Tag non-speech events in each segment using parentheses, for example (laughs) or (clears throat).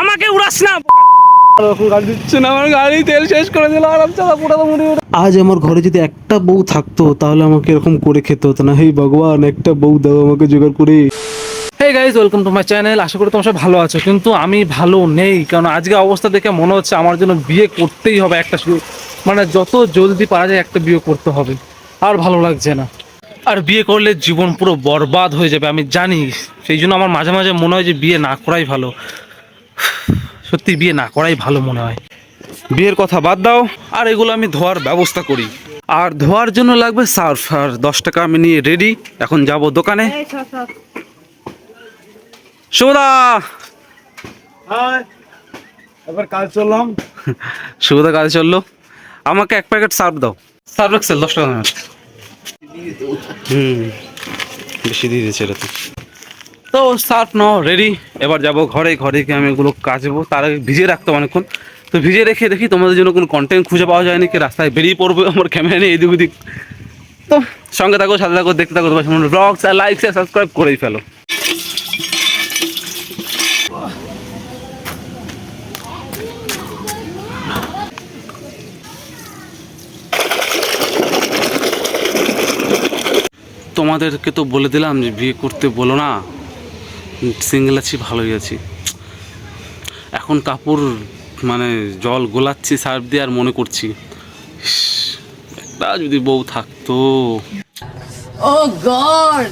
আমাকে উড়াস না। গাড়ি দিচ্ছে না আমার গাড়ি তেল শেষ করে আরাম চালা পুরো মুড়ি আজ আমার ঘরে যদি একটা বউ থাকতো তাহলে আমাকে এরকম করে খেতে হতো না। হেই ভগবান একটা বউ দাও আমাকে জোগাড় করে। Hey guys welcome to my channel আশা করি তোমরা সব ভালো আছো কিন্তু আমি ভালো নেই কারণ আজকে অবস্থা দেখে মনে হচ্ছে আমার জন্য বিয়ে করতেই হবে একটা শুধু। মানে যত জলদি পারা যায় একটা বিয়ে করতে হবে। আর ভালো লাগছে না। আর বিয়ে করলে জীবন পুরো বরবাদ হয়ে যাবে আমি জানি। সেই জন্য আমার মাঝে মাঝে মনে হয় যে বিয়ে না করাই ভালো। সত্যি বিয়ে না করাই ভালো মনে হয়। বিয়ের কথা বাদ দাও আর এগুলো আমি ধোয়ার ব্যবস্থা করি। আর ধোয়ার জন্য লাগবে সার্ফ আর দশ টাকা আমি নিয়ে রেডি এখন যাব দোকানে। শুভদা এবার কাজ চললাম। (laughs) শুভদা কাজে চলল। আমাকে এক প্যাকেট সার্ফ দাও। সার্ফ এক্সেল দশ টাকা। দামের। হুম বেশি দিয়ে দিয়েছে এটা তো তো সার্ফ নাও রেডি এবার যাব ঘরে ঘরে গিয়ে আমি এগুলো কাচবো। তার আগে ভিজিয়ে রাখতে অনেকক্ষণ। তো ভিজিয়ে রেখে দেখি তোমাদের জন্য কোনো কন্টেন্ট খুঁজে পাওয়া যায় নাকি রাস্তায় বেরিয়ে পড়ব, আমার ক্যামেরা নিয়ে এদিক ওদিক। তো সঙ্গে থাকো, সাথে থাকো, দেখতে থাকো, তোমার ব্লগস আর লাইক আর সাবস্ক্রাইব করেই ফেলো। তোমাদেরকে তো বলে দিলাম যে বিয়ে করতে বলো না। সিঙ্গেল আছি ভালোই আছি। এখন কাপড় মানে জল গোলাচ্ছি সার্ফ দিয়ে আর মনে করছি একটা যদি বউ থাকতো। ও গড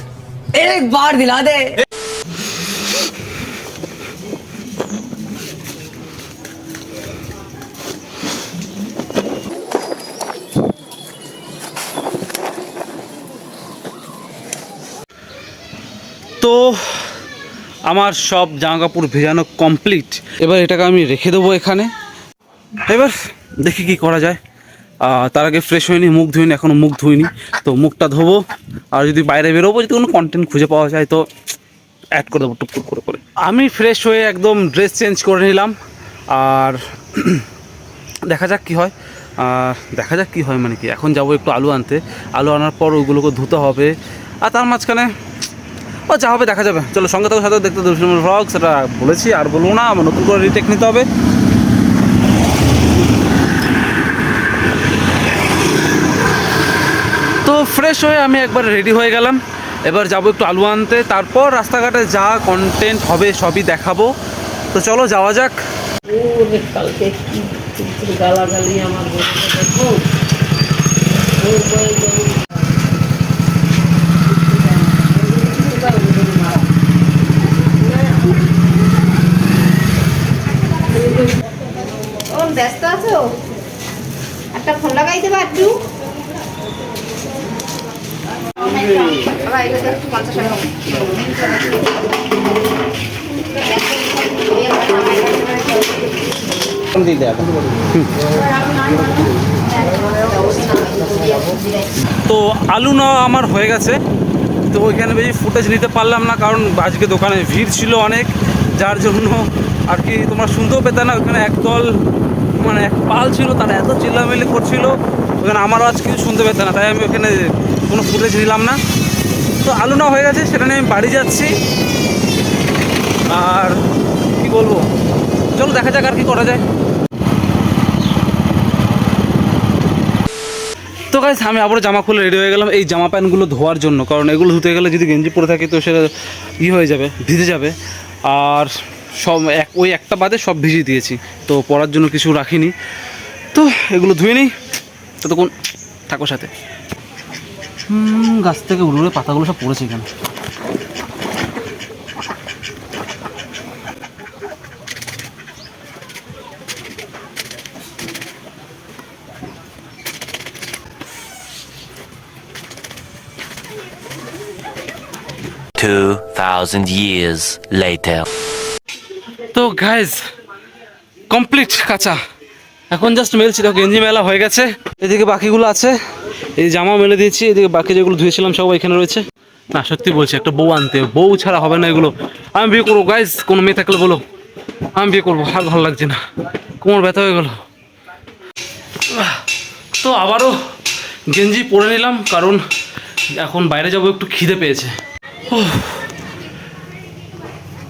একবার দিলা দে। তো আমার সব জামা কাপড় ভেজানো কমপ্লিট এবার এটাকে আমি রেখে দেবো এখানে। এবার দেখি কি করা যায়। তার আগে ফ্রেশ হয়নি, মুখ ধুইনি এখনও মুখ ধুইনি। তো মুখটা ধোবো, আর যদি বাইরে বেরোবো, যদি কোনো কন্টেন্ট খুঁজে পাওয়া যায়, তো অ্যাড করে দেবো টুক টুক করে করে। আমি ফ্রেশ হয়ে একদম ড্রেস চেঞ্জ করে নিলাম। আর (clears throat) দেখা যাক কি হয়। আর দেখা যাক কি হয় মানে কি। এখন যাব একটু আলু আনতে। আলু আনার পর ওইগুলোকে ধুতে হবে। আর তার মাঝখানে ও, যা হবে দেখা যাবে। চলো, সঙ্গে থাকো, সাথে দেখতে ভ্লগ সেটা বলেছি, আর বলব না, আমার নতুন করে রিটেক নিতে হবে। তো ফ্রেশ হয়ে আমি একবার রেডি হয়ে গেলাম। এবার যাব একটু আলু আনতে, তারপর রাস্তাঘাটে যা কন্টেন্ট হবে সবই দেখাবো। তো চলো, যাওয়া যাক। গালাগালি আমার বউকে দেখো ওর বয়ে যেমন ও ব্যস্ত আছো? একটা ফোন তো আলু নেওয়া আমার হয়ে গেছে। তো ওইখানে বেশি ফুটেজ নিতে পারলাম না, কারণ আজকে দোকানে ভিড় ছিল অনেক, যার জন্য আর কি তোমরা শুনতেও পেতে না ওখানে একদল মানে পাল ছিল, তারা এত চিল্লামিল্লি করছিল, ওখানে আমারও আজ কিছু শুনতে পেতে না, তাই আমি ওখানে কোনো ফুটেজ নিলাম না। তো আলু না হয়ে গেছে, সেটা নিয়ে আমি বাড়ি যাচ্ছি। আর কি বলব? চলো দেখা যাক আর কি করা যায়। তো গাইজ আমি আবার জামা খুলে রেডি হয়ে গেলাম। এই জামা প্যান্টগুলো ধোয়ার জন্য, কারণ এগুলো ধুতে গেলে যদি গেঞ্জি পরে থাকে, তো সেটা ই হয়ে যাবে, ভিজে যাবে। আর সব এক ওই একটা বাদে সব ভিজিয়ে দিয়েছি। তো পরার জন্য কিছু রাখিনি। তো এগুলো ধুয়ে নিই। ততক্ষণ থাকো সাথে। গাছ থেকে উড়ে উড়ে পাতাগুলো সব পড়েছে এখানে। Two thousand years later. তো গাইজ কমপ্লিট কাঁচা। এখন জাস্ট মেলছি তো গেঞ্জি মেলা হয়ে গেছে। এদিকে বাকিগুলো আছে, এই জামা মেলে দিয়েছি, এদিকে বাকি যেগুলো ধুয়েছিলাম সব এখানে রয়েছে। না, সত্যি বলছি, একটা বউ আনতে, বউ ছাড়া হবে না এগুলো। আমি বিয়ে করব গাইজ কোনো মেয়ে থাকলে বলো। আমি বিয়ে করব, আর ভালো লাগছে না। কোমর ব্যথা হয়ে গেল। তো আবারও গেঞ্জি পরে নিলাম, কারণ এখন বাইরে যাব, একটু খিদে পেয়েছে।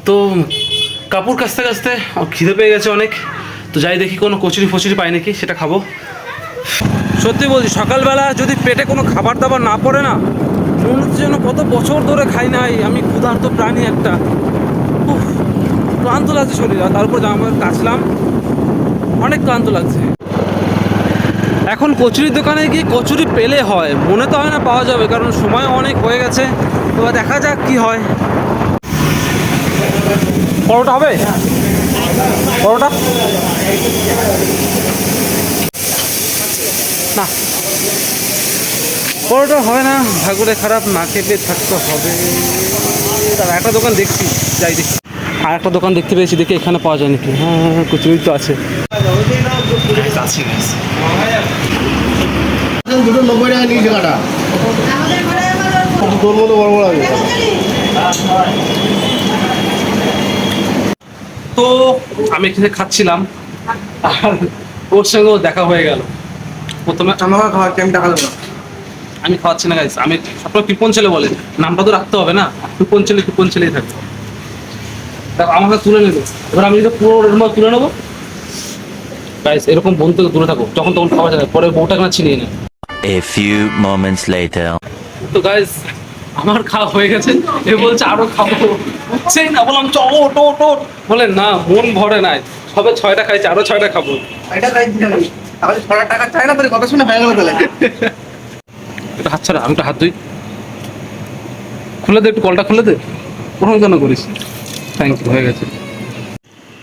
তো কাপড় কাচতে কাচতে খিদে পেয়ে গেছে অনেক। তো যাই দেখি কোনো কচুরি ফচুরি পাই নাকি, সেটা খাব। সত্যি বলছি, সকালবেলা যদি পেটে কোনো খাবার দাবার না পড়ে না, মনে হচ্ছে যেন কত বছর ধরে খাই নাই আমি ক্ষুধার্ত প্রাণী একটা। ক্লান্ত লাগছে শরীর, আর তারপর জামা কাচলাম। অনেক ক্লান্ত লাগছে। এখন কচুরির দোকানে গিয়ে কচুরি পেলে হয়, মনে তো হয় না পাওয়া যাবে, কারণ সময় অনেক হয়ে গেছে। তো দেখা যাক কি হয়। পরোটা হবে? পরোটা? না। পরোটা হবে না। ভাগুরে খারাপ না খেতে থাকতে হবে। তার একটা দোকান দেখছি যাই দেখি। আর একটা দোকান দেখতে পেয়েছি দেখি এখানে পাওয়া যায় নাকি? হ্যাঁ কচুরি তো আছে। আছে দুটো নব্বই টাকা নিয়েছে কাটা তোর মতো বড় বড় আছে। তো আমি এখানে খাচ্ছিলাম আর ওর সঙ্গেও দেখা হয়ে গেল। প্রথমে আমাকে খাওয়া আমি টাকা দেবো না। আমি খাওয়াচ্ছি না গাইস আমি সবসময় কৃপন ছেলে বলে নামটা তো রাখতে হবে না কৃপন ছেলে কৃপন ছেলেই থাকবে। দেখো আমাকে তুলে নেবে। এবার আমি যদি পুরো ওর মতো তুলে নেব গাইস এরকম বোন থেকে দূরে থাকো। যখন তখন খাওয়া যায় না। পরে বউটা না ছিনিয়ে নেয়? A few moments later. তো গাইস আমার খাওয়া হয়ে গেছে এ বলছে আরও খাব। উঠছেই না বললাম চ ওট ওট ওট বলে না মন ভরে নাই। সবে ছয়টা খাইছে আরও ছয়টা খাব। এটা খাই তাহলে ছটা টাকা চাই না তোর কথা শুনে হয়ে গেল তাহলে। একটু হাত ছাড়া আমি একটু হাত ধুই। খুলে দে একটু কলটা খুলে দে। ওরকম কেন করিস? থ্যাংক ইউ হয়ে গেছে।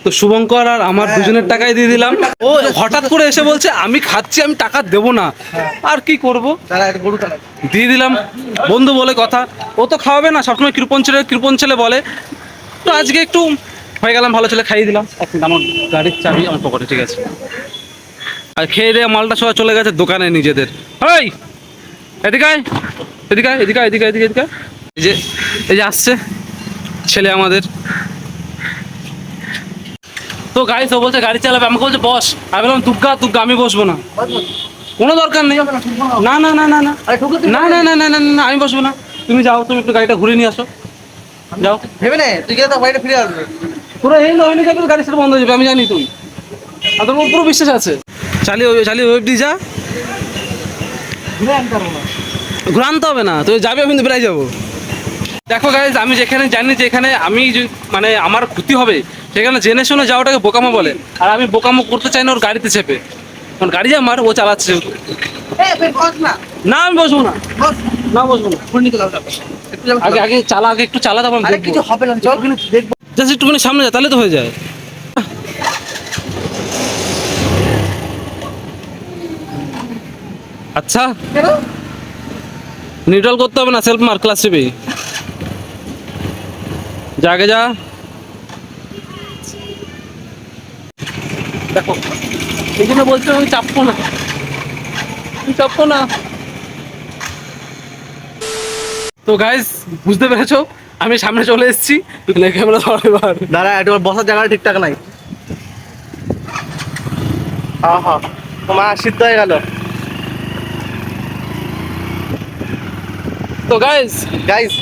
তো শুভঙ্কর আর আমার দুজনের টাকাই দিয়ে দিলাম। ও হঠাৎ করে এসে বলছে আমি খাচ্ছি আমি টাকা দেবো না। আর কি করব? দিয়ে দিলাম। বন্ধু বলে কথা। ও তো খাওয়াবে না সবসময় কৃপন ছেলে কৃপন ছেলে বলে। তো আজকে একটু হয়ে গেলাম ভালো ছেলে খাইয়ে দিলাম। আমার গাড়ির চাবি আমার পকেটে ঠিক আছে। আর খেয়ে দিয়ে মালটা সবাই চলে গেছে দোকানে নিজেদের। ওই এদিকে এদিকে এদিকে এদিকে এদিকে এদিকে এই যে এই যে আসছে ছেলে আমাদের। তো গাড়ি তো বলছে গাড়ি চালাবে। আমাকে বলছে বস। আমি বললাম দুগ্গা দুগ্গা আমি বসবো না। কোনো দরকার নেই। না না না না না। না না না না না আমি বসবো না। তুমি যাও তুমি একটু গাড়িটা ঘুরে নিয়ে আসো। যাও। ভেবে নে তুই গেলে তো বাড়িতে ফিরে আসবে। পুরো এই নয় নাকি গাড়ি সেটা বন্ধ হয়ে যাবে আমি জানি তুই আর তোর উপর পুরো বিশ্বাস আছে। চালিয়ে ওই চালিয়ে ওয়েব দিয়ে যা। ঘুরে আনতে পারব না। ঘুরে আনতে হবে না তুই যাবে আমি কিন্তু বেড়াই যাব। দেখো গাইজ আমি যেখানে জানি যে এখানে আমি মানে আমার ক্ষতি হবে সেখানে জেনে শুনে যাওয়াটাকে বোকামো বলে। আর আমি বোকামো করতে চাই না ওর গাড়িতে চেপে। কারণ গাড়ি যে আমার ও চালাচ্ছে না। আমি বসবো না। না বসবো না। যাবে যাবে। আগে আগে চালা আগে একটু চালা তারপর কিছু হবে না চল। দেখব। জাস্ট একটুখানি সামনে যা তাহলে তো হয়ে যায়। আচ্ছা। নিউট্রাল করতে হবে না সেলফ মার ক্লাস টিভি যা আগে যা। দেখো এই জন্য বলছো আমি চাপবো না। চাপবো না। তো গাইস বুঝতে পেরেছ? আমি সামনে চলে এসেছি। ক্যামেরা ধর এবার। দাঁড়া একটু বসার জায়গাটা ঠিকঠাক নাই। আহা তোমার সিদ্ধ হয়ে গেল। তো গাইস গাইস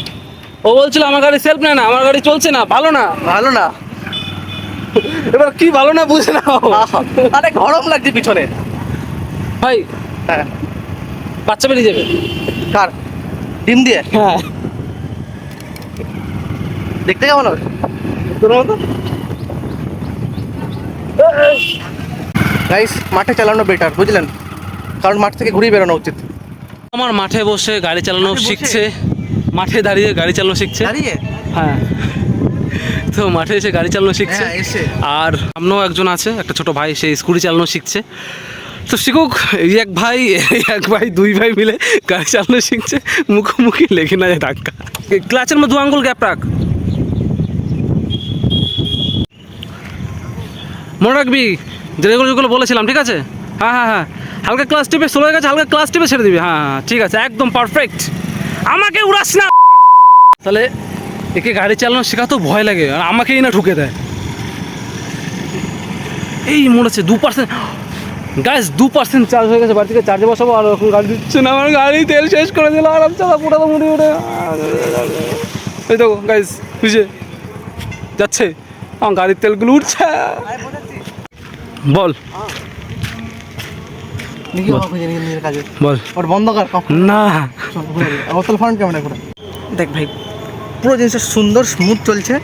ও বলছিল আমার গাড়ি সেলফ নেয় না আমার গাড়ি চলছে না ভালো না। ভালো না। এবার কি ভালো না বুঝে নাও আরে গরম লাগছে পিছনে। ভাই হ্যাঁ। বাচ্চা বেরিয়ে যাবে। কার? ডিম দিয়ে? হ্যাঁ। দেখতে কেমন হবে? তোর মতো? গাইস মাঠে চালানো বেটার বুঝলেন? কারণ মাঠ থেকে ঘুরে বেরোনো উচিত। আমার মাঠে বসে গাড়ি চালানো শিখছে। মাঠে দাঁড়িয়ে গাড়ি চালানো শিখছে। দাঁড়িয়ে? হ্যাঁ। তো মাঠে এসে গাড়ি চালানো শিখছে। হ্যাঁ, আর সামনেও একজন আছে একটা ছোট ভাই সে স্কুটি চালানো শিখছে। তো শিখুক এক ভাই এক ভাই দুই ভাই মিলে গাড়ি চালানো শিখছে। মুখোমুখি লেগে না যায় ধাক্কা। ক্লাচের মধ্যে দু আঙ্গুল গ্যাপ রাখ। মনে রাখবি যেগুলো যেগুলো বলেছিলাম ঠিক আছে? হ্যাঁ হ্যাঁ হ্যাঁ। হালকা ক্লাস টিপে স্লো হয়ে গেছে হালকা ক্লাস টিপে ছেড়ে দিবি। হ্যাঁ হ্যাঁ ঠিক আছে একদম পারফেক্ট আমাকে উড়াস না। তাহলে একে গাড়ি চালানো শেখা তো ভয় লাগে আর আমাকেই না ঢুকে দেয়। এই মনে হচ্ছে দু পার্সেন্ট গাছ দু পার্সেন্ট চার্জ হয়ে গেছে বাড়ি থেকে চার্জে বসাবো আর এখন গাড়ি দিচ্ছে না আমার গাড়ি তেল শেষ করে দিল আরাম চালা পুরো তো মুড়ি উঠে এই দেখো গাইজ বুঝে যাচ্ছে আমার গাড়ির তেলগুলো উঠছে। বল। বল। ওর বন্ধ কর না। দেখ ভাই পুরো জিনিসটা সুন্দর স্মুথ চলছে।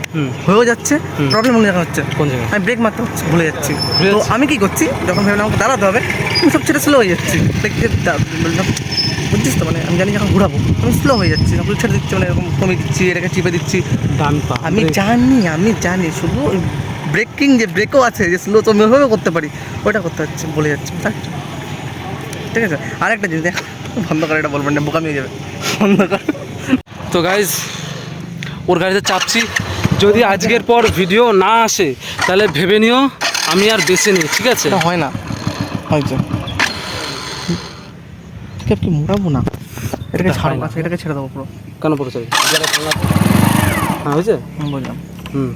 হয়েও যাচ্ছে প্রবলেম মনে দেখা হচ্ছে। কোন জায়গায়? আমি ব্রেক মারতে হচ্ছে ভুলে যাচ্ছি। তো আমি কি করছি? যখন ভাবলাম আমাকে দাঁড়াতে হবে আমি সব ছেড়ে স্লো হয়ে যাচ্ছি। বুঝছিস তো মানে আমি জানি যখন ঘুরাবো আমি স্লো হয়ে যাচ্ছি আমি ছেড়ে দিচ্ছি মানে এরকম কমে দিচ্ছি এটাকে চিপে দিচ্ছি। আমি জানি আমি জানি শুধু ব্রেকিং যে ব্রেকও আছে যে স্লো তো ওইভাবে করতে পারি ওটা করতে হচ্ছে বলে যাচ্ছি। ঠিক আছে? আরেকটা জিনিস দেখ বন্ধ করে এটা বলবেন না বোকামি হয়ে যাবে। বন্ধ কর। তো গাইজ ওর গাড়িতে চাপছি। যদি আজকের পর ভিডিও না আসে তাহলে ভেবে নিও আমি আর বেছে নিই ঠিক আছে? হয় না। মোড়াবো না? এটাকে এটাকে ছেড়ে দেবো পুরো। কেন চলে হ্যাঁ হয়েছে? বললাম। হুম।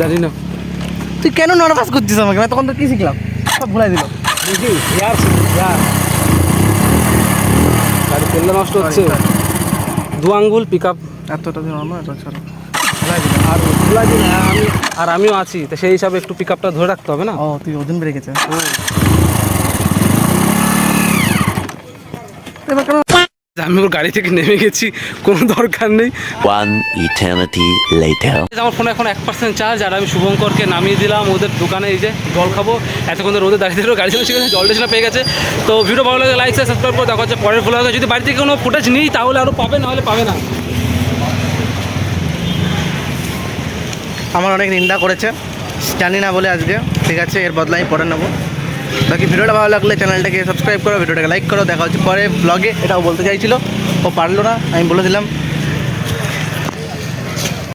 জানি না। তুই কেন নার্ভাস করছিস আমাকে? তখন তো কি শিখলাম? সব ভুলাই দিল দেখি ইয়ার ইয়ার গাড়ি তেলটা নষ্ট হচ্ছে। দু আঙ্গুল পিক আপ এতটা দিন আমার? এটা ছাড়া আর খোলা দিন আমি আর আমিও আছি তো সেই হিসাবে একটু পিক আপটা ধরে রাখতে হবে না? ও তুই ওজন বেড়ে গেছে। এবার কেন আমি ওর গাড়ি থেকে নেমে গেছি কোনো দরকার নেই। One eternity later. আমার ফোনে এখন এক পার্সেন্ট চার্জ আর আমি শুভঙ্করকে নামিয়ে দিলাম ওদের দোকানে এই যে জল খাব। এতক্ষণ ধরে রোদে দাঁড়িয়ে দিল গাড়ি চলে শিখেছে জল টেশনে পেয়ে গেছে। তো ভিডিও ভালো লাগে লাইক সাবস্ক্রাইব করে দেখা হচ্ছে পরের ভুল যদি বাড়ি থেকে কোনো ফুটেজ নিই তাহলে আরও পাবে না হলে পাবে না। আমার অনেক নিন্দা করেছে। জানি না বলে আজকে। ঠিক আছে এর বদলা আমি পরে নেব। বাকি ভিডিওটা ভালো লাগলে চ্যানেলটাকে সাবস্ক্রাইব করো, ভিডিওটাকে লাইক করো, দেখা হচ্ছে পরে ব্লগে এটাও বলতে চাইছিল। ও পারল না, আমি বলে দিলাম।